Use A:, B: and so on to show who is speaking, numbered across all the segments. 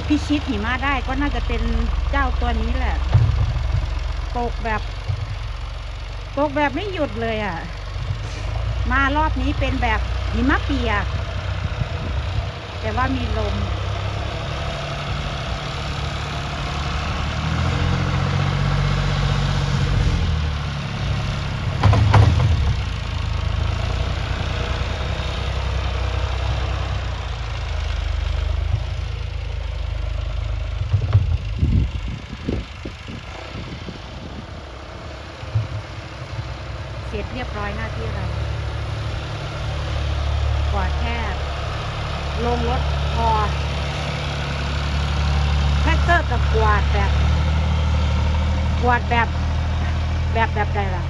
A: กพิชิตหิมะได้ก็น่าจะเป็นเจ้าตัวนี้แหละ ตกแบบ ตกแบบไม่หยุดเลยอะ มารอบนี้เป็นแบบหิมะเปียก แต่ว่ามีลม เสร็จเรียบร้อยหน้าที่เรา กวาดแค่ ลงรถพอแท็กเตอร์กับกวาดแบบกวาดแบบแบบแบบใดล่ะ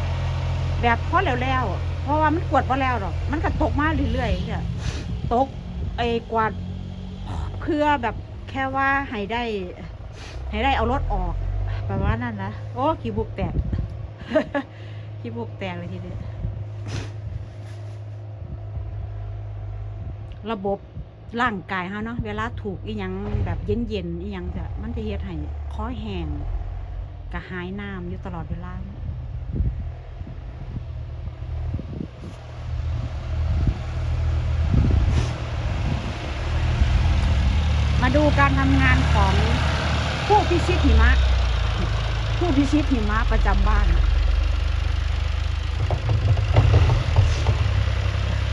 A: แบบพอแล้วแล้วเพราะว่ามันกวาดพอแล้วหรอกมันก็ตกมาเรื่อยๆเนี่ยตกไอ้กวาดเพื่อแบบแค่ว่าให้ได้ ให้ได้เอารถออกประมาณนั้นนะโอ้ขี้บุกแตกขี้บุกแตกเลยทีเดียวระบบ ร่างกายเขาเนาะเวลาถูกอีหยังแบบเย็นๆอีหยังจะมันจะเฮ็ดให้คอแห้งกระหายน้ำอยู่ตลอดเวลามาดูการทำงานของผู้พิชิตหิมะ ผู้พิชิตหิมะประจำบ้าน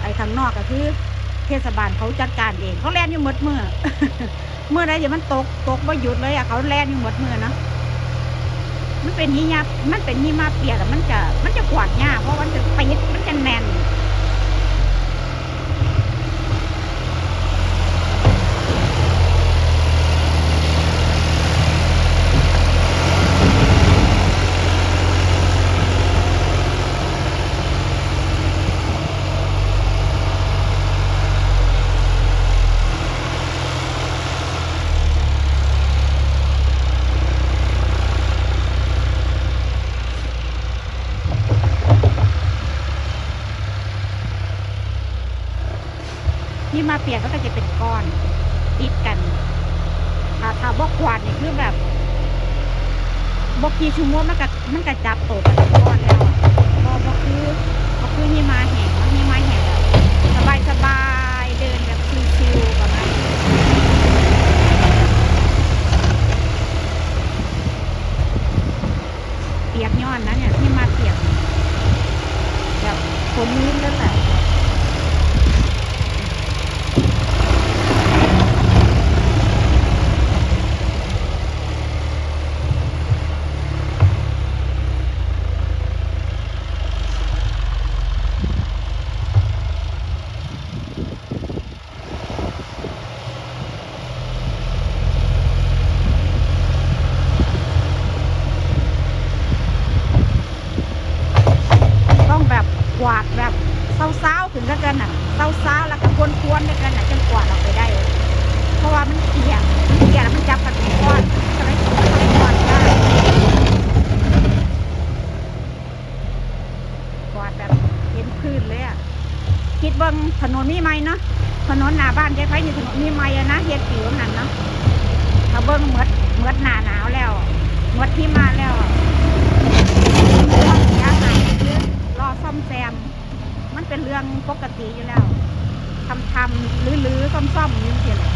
A: ไอ้ข้างนอกก็คือ เทศบาลเขาจัดการเองเขาแล่นอยู่หมดมือเมื่อไรเดี๋ยวมันตกตกไม่หยุดเลยอะเขาแล่นอยู่หมดมือนะมันเป็นหิมะมันเป็นหิมะเปียกอะมันจะมันจะกวาดหญ้าเพราะมันจะปิดมันจะแน่น เปียกก็จะเป็นก้อนติดกันถ้าถ้าบอกควานนี่คือแบบบอกกีชั่วมงมันก็มันก็จับตัวกันก้อนแล้วบอบอคือบอกคือนี่มาแห่งมันนี่มาแห่งแบบสบายสบายเดินแบบชิวๆประมาณนี้เปียกย้อนนะเนี่ยที่มาเปียกแบบคนลื่นแล้วแหละ ต้องแบบกวาดแบบเศร้าๆถึงกันกันอะเศร้าๆแล้วก็ควนๆด้วยกันอะจนกวาดออกไปได้ เพราะว่ามันเปียกมันเปียกแล้วมันจับกันเป็นก้อนสมัยก่อนสมัยก่อนได้กวาดแบบเห็นพื้นเลยอะคิดเบิ่งถ นนมีไหมเนาะถนนหน้าบ้านยายไฟนี่ถนนมีไหมอะนะเฮ็ดผิวนั่นเนาะถ้าเบิ้งเหมือดเหมือดหนาหนาวแล้วเหมือดที่มาแล้วเสียหายคือรอซ่อมแซม มันเป็นเรื่องปกติอยู่แล้วทำทำๆลื้อๆซ่อมๆนี่เฉยเลย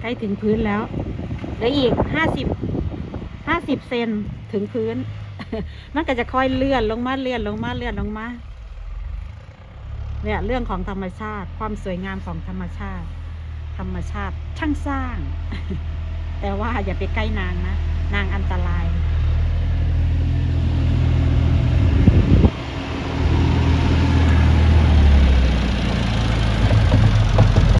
A: ใกล้ถึงพื้นแล้วเหลืออีกห้าสิบห้าสิบเซนถึงพื้น มันก็จะค่อยเลื่อนลงมาเลื่อนลงมาเลื่อนลงมาเนี่ยเรื่องของธรรมชาติ ความสวยงามของธรรมชาติ ธรรมชาติช่างสร้าง แต่ว่าอย่าไปใกล้นางนะ นางอันตราย